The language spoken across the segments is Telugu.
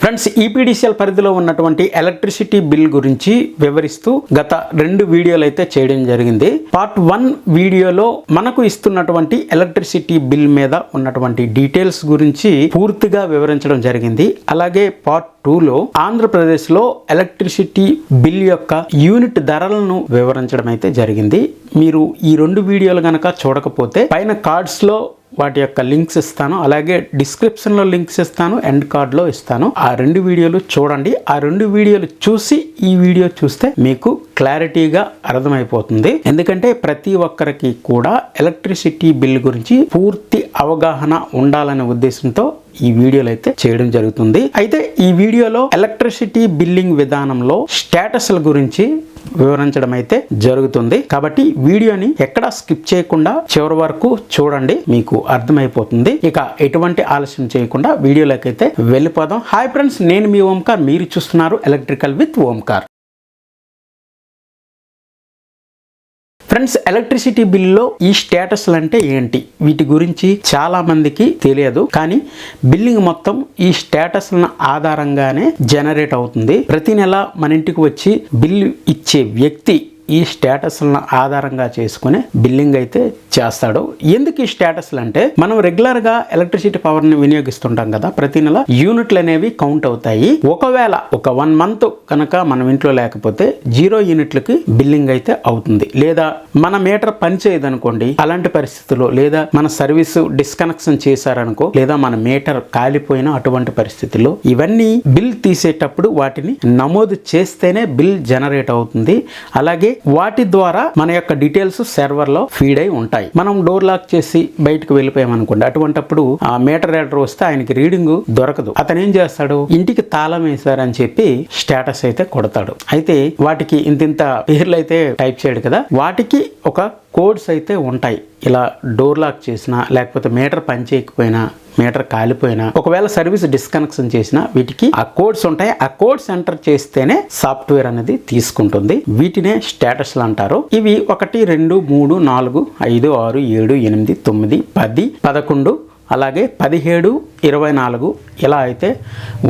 ఫ్రెండ్స్ ఈపీడీసీఎల్ పరిధిలో ఉన్నటువంటి ఎలక్ట్రిసిటీ బిల్ గురించి వివరిస్తూ గత రెండు వీడియోలు అయితే చేయడం జరిగింది. పార్ట్ వన్ వీడియోలో మనకు ఇస్తున్నటువంటి ఎలక్ట్రిసిటీ బిల్ మీద ఉన్నటువంటి డీటెయిల్స్ గురించి పూర్తిగా వివరించడం జరిగింది. అలాగే పార్ట్ టూలో ఆంధ్రప్రదేశ్లో ఎలక్ట్రిసిటీ బిల్ యొక్క యూనిట్ ధరలను వివరించడం అయితే జరిగింది. మీరు ఈ రెండు వీడియోలు కనుక చూడకపోతే పైన కార్డ్స్లో వాటి యొక్క లింక్స్ ఇస్తాను. అలాగే డిస్క్రిప్షన్లో లింక్స్ ఇస్తాను. ఎండ్ కార్డ్లో ఇస్తాను. ఆ రెండు వీడియోలు చూడండి. ఆ రెండు వీడియోలు చూసి ఈ వీడియో చూస్తే మీకు క్లారిటీగా అర్థమైపోతుంది. ఎందుకంటే ప్రతి ఒక్కరికి కూడా ఎలక్ట్రిసిటీ బిల్ గురించి పూర్తి అవగాహన ఉండాలనే ఉద్దేశంతో ఈ వీడియోలు అయితే చేయడం జరుగుతుంది. అయితే ఈ వీడియోలో ఎలక్ట్రిసిటీ బిల్లింగ్ విధానంలో స్టేటస్ల గురించి వివరించడం అయితే జరుగుతుంది. కాబట్టి వీడియోని ఎక్కడా స్కిప్ చేయకుండా చివరి వరకు చూడండి మీకు అర్థమైపోతుంది. ఇక ఎటువంటి ఆలస్యం చేయకుండా వీడియోలోకి అయితే వెళ్ళిపోదాం. హాయ్ ఫ్రెండ్స్ నేను మీ ఓంకార్. మీరు చూస్తున్నారు electrical with Omkar. Friends electricity బిల్లులో ఈ స్టేటస్లు అంటే ఏంటి? వీటి గురించి చాలా మందికి తెలియదు కానీ బిల్లింగ్ మొత్తం ఈ స్టేటస్ల ఆధారంగానే జనరేట్ అవుతుంది. ప్రతి నెల మన ఇంటికి వచ్చి బిల్లు ఇచ్చే వ్యక్తి ఈ స్టేటస్లను ఆధారంగా చేసుకుని బిల్లింగ్ అయితే చేస్తాడు. ఎందుకు ఈ స్టేటస్లు అంటే మనం రెగ్యులర్గా ఎలక్ట్రిసిటీ పవర్ని వినియోగిస్తుంటాం కదా ప్రతి నెల యూనిట్లు అనేవి కౌంట్ అవుతాయి. ఒకవేళ ఒక వన్ మంత్ కనుక మనం ఇంట్లో లేకపోతే జీరో యూనిట్లకి బిల్లింగ్ అయితే అవుతుంది. లేదా మన మీటర్ పనిచేయదు అనుకోండి అలాంటి పరిస్థితుల్లో లేదా మన సర్వీస్ డిస్కనెక్షన్ చేశారనుకో లేదా మన మీటర్ కాలిపోయిన అటువంటి పరిస్థితుల్లో ఇవన్నీ బిల్ తీసేటప్పుడు వాటిని నమోదు చేస్తేనే బిల్ జనరేట్ అవుతుంది. అలాగే వాటి ద్వారా మన యొక్క డీటెయిల్స్ సర్వర్లో ఫీడ్ అయి ఉంటాయి. మనం డోర్ లాక్ చేసి బయటకు వెళ్ళిపోయామనుకోండి అటువంటప్పుడు ఆ మీటర్ రీడర్ వస్తే ఆయనకి రీడింగ్ దొరకదు. అతను ఏం చేస్తాడు? ఇంటికి తాళం వేశారని చెప్పి స్టేటస్ అయితే కొడతాడు. అయితే వాటికి ఇంతింత పేర్లు అయితే టైప్ చేయడు కదా వాటికి ఒక కోడ్స్ అయితే ఉంటాయి. ఇలా డోర్ లాక్ చేసినా లేకపోతే మీటర్ పని చేయకపోయినా మీటర్ కాలిపోయినా ఒకవేళ సర్వీస్ డిస్కనెక్షన్ చేసినా వీటికి ఆ కోడ్స్ ఉంటాయి. ఆ కోడ్స్ ఎంటర్ చేస్తేనే సాఫ్ట్వేర్ అనేది తీసుకుంటుంది. వీటినే స్టేటస్లు అంటారు. ఇవి ఒకటి రెండు మూడు నాలుగు ఐదు ఆరు ఏడు ఎనిమిది తొమ్మిది పది పదకొండు అలాగే పదిహేడు ఇరవై నాలుగు ఇలా అయితే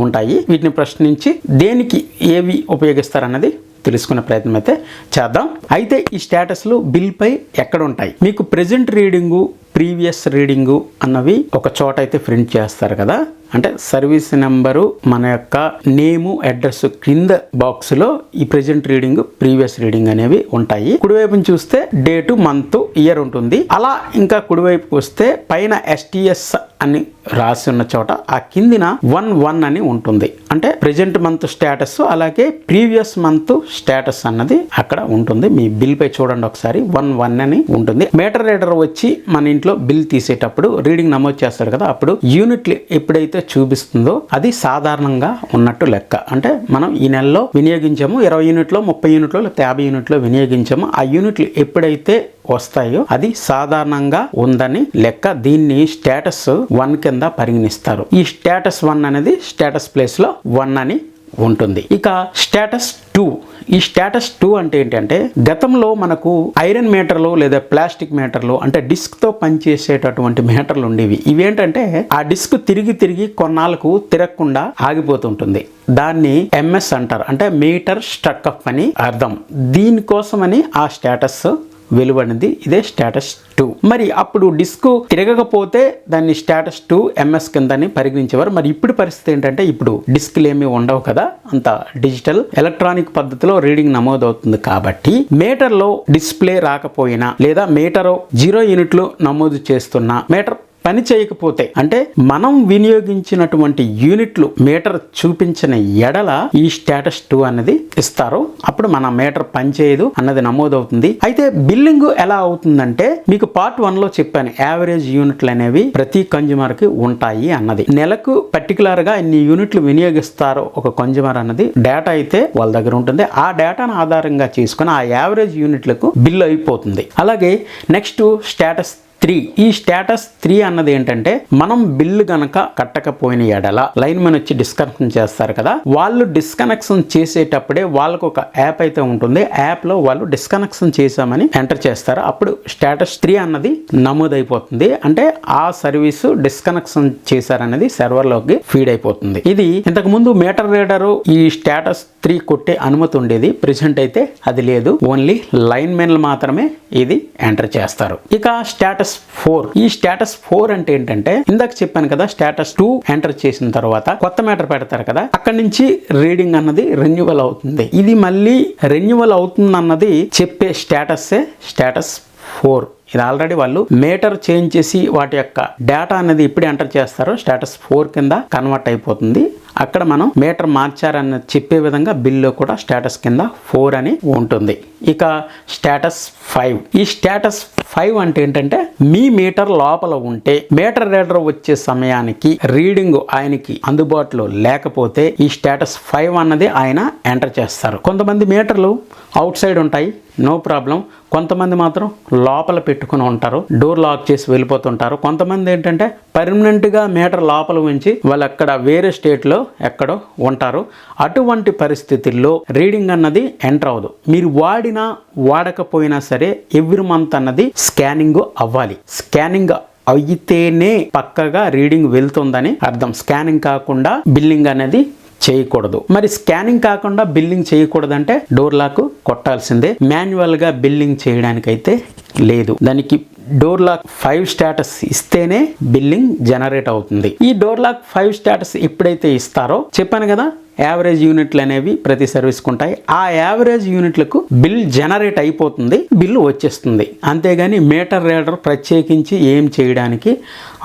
ఉంటాయి. వీటిని ప్రశ్నించి దేనికి ఏవి ఉపయోగిస్తారన్నది తెలుసుకునే ప్రయత్నం అయితే చేద్దాం. అయితే ఈ స్టేటస్లు బిల్పై ఎక్కడ ఉంటాయి? మీకు ప్రెజెంట్ రీడింగు ప్రీవియస్ రీడింగు అన్నవి ఒక చోట అయితే ప్రింట్ చేస్తారు కదా. అంటే సర్వీస్ నెంబరు మన యొక్క నేము అడ్రస్ కింద బాక్స్లో ఈ ప్రెజెంట్ రీడింగ్ ప్రీవియస్ రీడింగ్ అనేవి ఉంటాయి. కుడివైపుని చూస్తే డేటు మంత్ ఇయర్ ఉంటుంది. అలా ఇంకా కుడివైపుకి వస్తే పైన ఎస్టీఎస్ అని రాసి ఉన్న చోట ఆ కిందిన వన్ వన్ అని ఉంటుంది. అంటే ప్రెజెంట్ మంత్ స్టేటస్ అలాగే ప్రీవియస్ మంత్ స్టేటస్ అన్నది అక్కడ ఉంటుంది. మీ బిల్ పై చూడండి ఒకసారి. వన్ వన్ అని ఉంటుంది. మీటర్ రీడర్ వచ్చి మన ఇంట్లో బిల్ తీసేటప్పుడు రీడింగ్ నమోదు చేస్తాడు కదా అప్పుడు యూనిట్లు ఎప్పుడైతే చూపిస్తుందో అది సాధారణంగా ఉన్నట్టు లెక్క. అంటే మనం ఈ నెలలో వినియోగించాము ఇరవై యూనిట్లో ముప్పై యూనిట్లో లేకపోతే యాభై యూనిట్లో వినియోగించాము. ఆ యూనిట్లు ఎప్పుడైతే వస్తాయో అది సాధారణంగా ఉందని లెక్క దీన్ని స్టేటస్ వన్ కింద పరిగణిస్తారు. ఈ స్టేటస్ వన్ అనేది స్టేటస్ ప్లేస్లో వన్ అని ఉంటుంది. ఇక స్టేటస్ టూ. ఈ స్టేటస్ టూ అంటే ఏంటంటే గతంలో మనకు ఐరన్ మీటర్లు లేదా ప్లాస్టిక్ మీటర్లు అంటే డిస్క్తో పనిచేసేటటువంటి మీటర్లు ఉండేవి. ఇవేంటంటే ఆ డిస్క్ తిరిగి తిరిగి కొన్నాళ్ళకు తిరగకుండా ఆగిపోతుంటుంది. దాన్ని ఎంఎస్ అంటారు. అంటే మీటర్ స్ట్రక్ అప్ అని అర్థం. దీనికోసమని ఆ స్టేటస్ వెలువడింది ఇదే స్టేటస్ టూ. మరి అప్పుడు డిస్క్ తిరగకపోతే దాన్ని స్టేటస్ టూ ఎంఎస్ కిందని పరిగణించేవారు. మరి ఇప్పుడు పరిస్థితి ఏంటంటే ఇప్పుడు డిస్క్లు ఏమీ ఉండవు కదా అంత డిజిటల్ ఎలక్ట్రానిక్ పద్ధతిలో రీడింగ్ నమోదవుతుంది కాబట్టి మీటర్లో డిస్ప్లే రాకపోయినా లేదా మీటర్ జీరో యూనిట్లు నమోదు చేస్తున్న మీటర్ పని చేయకపోతే అంటే మనం వినియోగించినటువంటి యూనిట్లు మీటర్ చూపించిన ఎడల ఈ స్టేటస్ టూ అనేది ఇస్తారు. అప్పుడు మన మీటర్ పనిచేయదు అన్నది నమోదవుతుంది. అయితే బిల్లింగ్ ఎలా అవుతుందంటే మీకు పార్ట్ వన్లో చెప్పాను యావరేజ్ యూనిట్లు అనేవి ప్రతి కన్జ్యూమర్కి ఉంటాయి అన్నది. నెలకు పర్టికులర్గా ఇన్ని యూనిట్లు వినియోగిస్తారో ఒక కన్జ్యూమర్ అన్నది డేటా అయితే వాళ్ళ దగ్గర ఉంటుంది. ఆ డేటాను ఆధారంగా చేసుకుని ఆ యావరేజ్ యూనిట్లకు బిల్ అయిపోతుంది. అలాగే నెక్స్ట్ స్టేటస్ త్రీ. ఈ స్టేటస్ త్రీ అన్నది ఏంటంటే మనం బిల్లు గనక కట్టకపోయిన ఎడల లైన్ మెన్ వచ్చి డిస్కనెక్షన్ చేస్తారు కదా వాళ్ళు డిస్కనెక్షన్ చేసేటప్పుడే వాళ్ళకు ఒక యాప్ అయితే ఉంటుంది. యాప్లో వాళ్ళు డిస్కనెక్షన్ చేశామని ఎంటర్ చేస్తారు. అప్పుడు స్టేటస్ త్రీ అన్నది నమోదైపోతుంది. అంటే ఆ సర్వీస్ డిస్కనెక్షన్ చేశారనేది సర్వర్లోకి ఫీడ్ అయిపోతుంది. ఇది ఇంతకు ముందు మీటర్ రీడర్ ఈ స్టేటస్ త్రీ కొట్టే అనుమతి ఉండేది. ప్రెసెంట్ అయితే అది లేదు. ఓన్లీ లైన్ మెన్లు మాత్రమే ఇది ఎంటర్ చేస్తారు. ఇక స్టేటస్ ఫోర్ ఈ స్టేటస్ ఫోర్ అంటే ఏంటంటే ఇందాక చెప్పాను కదా స్టేటస్ టూ ఎంటర్ చేసిన తర్వాత కొత్త మ్యాటర్ పెడతారు కదా అక్కడి నుంచి రీడింగ్ అన్నది రెన్యువల్ అవుతుంది. ఇది మళ్ళీ రెన్యువల్ అవుతుంది అన్నది చెప్పే స్టేటస్సే స్టేటస్ ఫోర్ ఇది ఆల్రెడీ వాళ్ళు మీటర్ చేంజ్ చేసి వాటి యొక్క డేటా అనేది ఎప్పుడు ఎంటర్ చేస్తారో. స్టేటస్ ఫోర్ కింద కన్వర్ట్ అయిపోతుంది. అక్కడ మనం మీటర్ మార్చారని చెప్పే విధంగా బిల్లో కూడా స్టేటస్ కింద ఫోర్ అని ఉంటుంది. ఇక స్టేటస్ ఫైవ్. ఈ స్టేటస్ ఫైవ్ అంటే ఏంటంటే మీ మీటర్ లోపల ఉంటే మీటర్ రీడర్ వచ్చే సమయానికి రీడింగ్ ఆయనకి అందుబాటులో లేకపోతే ఈ స్టేటస్ ఫైవ్ అన్నది ఆయన ఎంటర్ చేస్తారు. కొంతమంది మీటర్లు అవుట్ సైడ్ ఉంటాయి నో ప్రాబ్లం. కొంతమంది మాత్రం లోపల పెట్టుకుని ఉంటారు డోర్ లాక్ చేసి వెళ్ళిపోతుంటారు. కొంతమంది ఏంటంటే పర్మనెంట్గా మీటర్ లోపల ఉంచి వాళ్ళు అక్కడ వేరే స్టేట్లో ఎక్కడో ఉంటారు. అటువంటి పరిస్థితుల్లో రీడింగ్ అన్నది ఎంటర్ అవ్వదు. మీరు వాడి వాడినా వాడకపోయినా సరే ఎవ్రీ మంత్ అన్నది స్కానింగ్ అవ్వాలి. స్కానింగ్ అయితేనే పక్కగా రీడింగ్ వెళ్తుందని అర్థం. స్కానింగ్ కాకుండా బిల్లింగ్ అనేది చేయకూడదు. మరి స్కానింగ్ కాకుండా బిల్లింగ్ చేయకూడదంటే డోర్ లాక్ కొట్టాల్సిందే. మాన్యువల్గా బిల్లింగ్ చేయడానికైతే లేదు. దానికి డోర్ లాక్ ఫైవ్ స్టేటస్ ఇస్తేనే బిల్లింగ్ జనరేట్ అవుతుంది. ఈ డోర్ లాక్ ఫైవ్ స్టేటస్ ఎప్పుడైతే ఇస్తారో చెప్పాను కదా యావరేజ్ యూనిట్లు అనేవి ప్రతి సర్వీస్కి ఉంటాయి. ఆ యావరేజ్ యూనిట్లకు బిల్ జనరేట్ అయిపోతుంది బిల్లు వచ్చేస్తుంది. అంతేగాని మీటర్ రీడర్ ప్రత్యేకించి ఏం చేయడానికి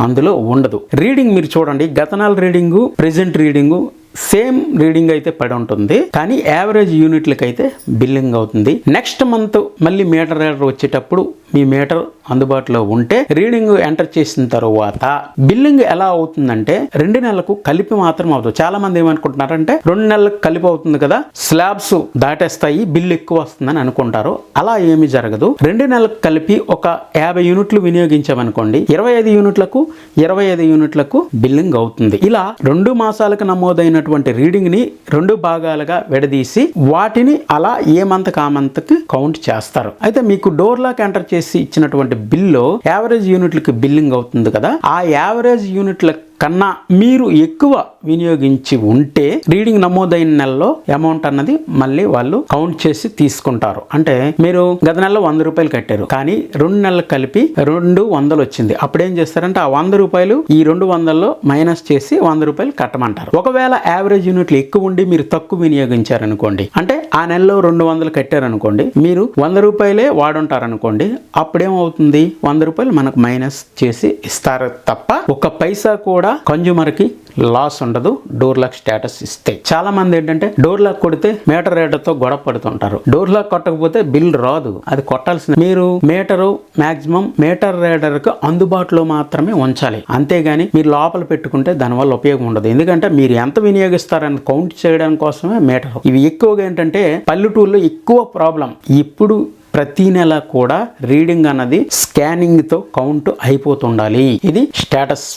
అందులో ఉండదు. రీడింగ్ మీరు చూడండి గతనాల reading present reading same reading అయితే పడి ఉంటుంది కానీ యావరేజ్ యూనిట్లకి అయితే బిల్లింగ్ అవుతుంది. నెక్స్ట్ మంత్ మళ్ళీ మీటర్ రీడర్ వచ్చేటప్పుడు మీ మీటర్ అందుబాటులో ఉంటే రీడింగ్ ఎంటర్ చేసిన తర్వాత బిల్లింగ్ ఎలా అవుతుందంటే రెండు నెలలకు కలిపి మాత్రం అవుతుంది. చాలా మంది ఏమనుకుంటున్నారంటే రెండు నెలలకు కలిపి అవుతుంది కదా స్లాబ్స్ దాటేస్తాయి బిల్లు ఎక్కువ వస్తుందని అనుకుంటారు. అలా ఏమి జరగదు. రెండు నెలలకు కలిపి ఒక యాభై యూనిట్లు వినియోగించామనుకోండి ఇరవై ఐదు యూనిట్లకు ఇరవై ఐదు యూనిట్లకు బిల్లింగ్ అవుతుంది. ఇలా రెండు మాసాలకు నమోదైనటువంటి రీడింగ్ని రెండు భాగాలుగా విడదీసి వాటిని అలా ఏ మంత్ కా మంత్కి కౌంట్ చేస్తారు. అయితే మీకు డోర్ లాక్ ఎంటర్ చేసి ఇచ్చినటువంటి బిల్లో యావరేజ్ యూనిట్లకి బిల్లింగ్ అవుతుంది కదా. ఆ యావరేజ్ యూనిట్ల కన్నా మీరు ఎక్కువ వినియోగించి ఉంటే రీడింగ్ నమోదైన నెలలో అమౌంట్ అన్నది మళ్ళీ వాళ్ళు కౌంట్ చేసి తీసుకుంటారు. అంటే మీరు గత నెలలో వంద రూపాయలు కట్టారు. కానీ రెండు నెలలు కలిపి రెండు వందలు వచ్చింది. అప్పుడు ఏం చేస్తారంటే ఆ వంద రూపాయలు ఈ రెండు వందల్లో మైనస్ చేసి వంద రూపాయలు కట్టమంటారు. ఒకవేళ యావరేజ్ యూనిట్లు ఎక్కువ ఉండి మీరు తక్కువ వినియోగించారు అనుకోండి అంటే ఆ నెలలో రెండు వందలు కట్టారు అనుకోండి మీరు వంద రూపాయలే వాడుంటారు అనుకోండి అప్పుడేమవుతుంది? వంద రూపాయలు మనకు మైనస్ చేసి ఇస్తారు తప్ప ఒక పైసా కూడా కూడా కన్జ్యూమర్కి లాస్ ఉండదు డోర్ లాక్ స్టేటస్ ఇస్తే. చాలా మంది ఏంటంటే డోర్ లాక్ కొడితే మీటర్ రేటర్తో గొడవ పడుతుంటారు. డోర్ లాక్ కొట్టకపోతే బిల్ రాదు. అది కొట్టాల్సిన మీరు మీటరు మాక్సిమం మీటర్ రేడర్కు అందుబాటులో మాత్రమే ఉంచాలి. అంతేగాని మీరు లోపల పెట్టుకుంటే దానివల్ల ఉపయోగం ఉండదు. ఎందుకంటే మీరు ఎంత వినియోగిస్తారని కౌంట్ చేయడం కోసమే మీటర్. ఇవి ఎక్కువగా ఏంటంటే పల్లెటూరులో ఎక్కువ ప్రాబ్లం. ఇప్పుడు ప్రతి నెల కూడా రీడింగ్ అన్నది స్కానింగ్తో కౌంట్ అయిపోతుండాలి. ఇది స్టేటస్.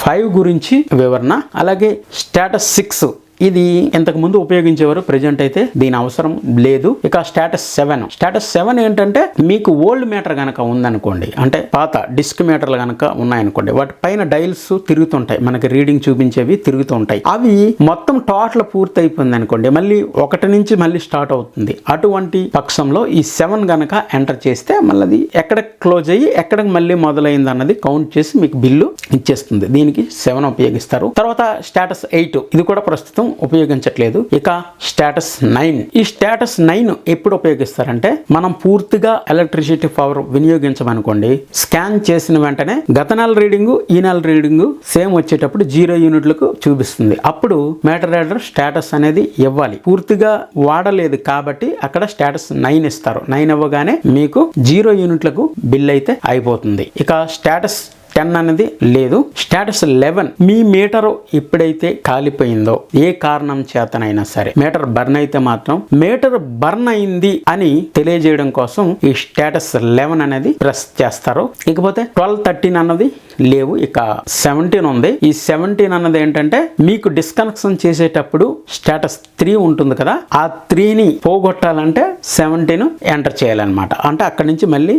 ఫైవ్ గురించి వివరణ అలాగే స్టేటస్ సిక్స్ ఇది ఇంతకు ముందు ఉపయోగించేవారు ప్రజెంట్ అయితే దీని అవసరం లేదు. ఇక స్టేటస్ సెవెన్ స్టేటస్ సెవెన్ ఏంటంటే మీకు ఓల్డ్ మీటర్ కనుక ఉందనుకోండి అంటే పాత డిస్క్ మీటర్లు కనుక ఉన్నాయనుకోండి వాటి పైన డైల్స్ తిరుగుతుంటాయి. మనకి రీడింగ్ చూపించేవి తిరుగుతుంటాయి. అవి మొత్తం టోటల్ పూర్తి అయిపోయింది అనుకోండి మళ్ళీ ఒకటి నుంచి మళ్ళీ స్టార్ట్ అవుతుంది. అటువంటి పక్షంలో ఈ సెవెన్ గనక ఎంటర్ చేస్తే మళ్ళీ ఎక్కడ క్లోజ్ అయ్యి ఎక్కడ మళ్ళీ మొదలైంది అన్నది కౌంట్ చేసి మీకు బిల్లు ఇచ్చేస్తుంది. దీనికి సెవెన్ ఉపయోగిస్తారు. తర్వాత స్టేటస్ ఎయిట్ ఇది కూడా ప్రస్తుతం ఉపయోగించట్లేదు. ఇక స్టేటస్ నైన్. ఈ స్టేటస్ నైన్ ఎప్పుడు ఉపయోగిస్తారంటే మనం పూర్తిగా ఎలక్ట్రిసిటీ పవర్ వినియోగించమనుకోండి. స్కాన్ చేసిన వెంటనే గత నెల రీడింగ్ ఈ నెల రీడింగ్ సేమ్ వచ్చేటప్పుడు జీరో యూనిట్లకు చూపిస్తుంది. అప్పుడు మీటర్ రీడర్ స్టేటస్ అనేది ఇవ్వాలి. పూర్తిగా వాడలేదు కాబట్టి అక్కడ స్టేటస్ నైన్ ఇస్తారు. నైన్ ఇవ్వగానే మీకు జీరో యూనిట్లకు బిల్ అయితే అయిపోతుంది. ఇక స్టేటస్ టెన్ అనేది లేదు. Status eleven. మీ మీటర్ ఎప్పుడైతే కాలిపోయిందో ఏ కారణం చేతనైనా సరే. మీటర్ బర్న్ అయితే మాత్రం మీటర్ బర్న్ అయింది అని తెలియజేయడం కోసం ఈ స్టేటస్ లెవెన్ అనేది ప్రెస్ చేస్తారు. ఇకపోతే ట్వెల్వ్ థర్టీన్ అన్నది లేవు. ఇక సెవెంటీన్ ఉంది. ఈ సెవెంటీన్ అన్నది ఏంటంటే మీకు డిస్కనెక్షన్ చేసేటప్పుడు స్టేటస్ త్రీ ఉంటుంది కదా ఆ త్రీని పోగొట్టాలంటే సెవెంటీన్ ఎంటర్ చేయాలన్నమాట. అంటే అక్కడి నుంచి మళ్ళీ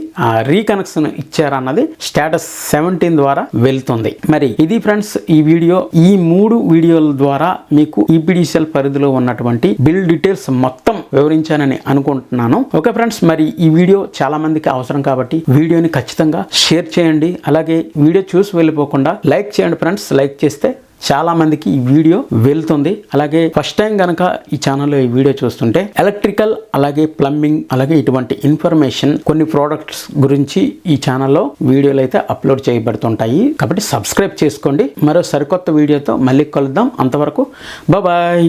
రీకనెక్షన్ ఇచ్చారన్నది స్టేటస్ సెవెంటీన్ ద్వారా వెళ్తుంది. మరి ఇది ఫ్రెండ్స్ ఈ వీడియో. ఈ మూడు వీడియోల ద్వారా మీకు ఈపీడీసీఎల్ పరిధిలో ఉన్నటువంటి బిల్ డీటెయిల్స్ మొత్తం వివరించానని అనుకుంటున్నాను. ఓకే ఫ్రెండ్స్ మరి ఈ వీడియో చాలా మందికి అవసరం కాబట్టి వీడియోని ఖచ్చితంగా షేర్ చేయండి. అలాగే వీడియో చూసి వెళ్ళిపోకుండా లైక్ చేయండి ఫ్రెండ్స్. లైక్ చేస్తే చాలామందికి ఈ వీడియో వెళ్తుంది. అలాగే ఫస్ట్ టైం కనుక ఈ ఛానల్లో ఈ వీడియో చూస్తుంటే ఎలక్ట్రికల్ అలాగే ప్లంబింగ్ అలాగే ఇటువంటి ఇన్ఫర్మేషన్ కొన్ని ప్రోడక్ట్స్ గురించి ఈ ఛానల్లో వీడియోలు అయితే అప్లోడ్ చేయబడుతుంటాయి. కాబట్టి సబ్స్క్రైబ్ చేసుకోండి. మరో సరికొత్త వీడియోతో మళ్ళీ కలుద్దాం. అంతవరకు బాయ్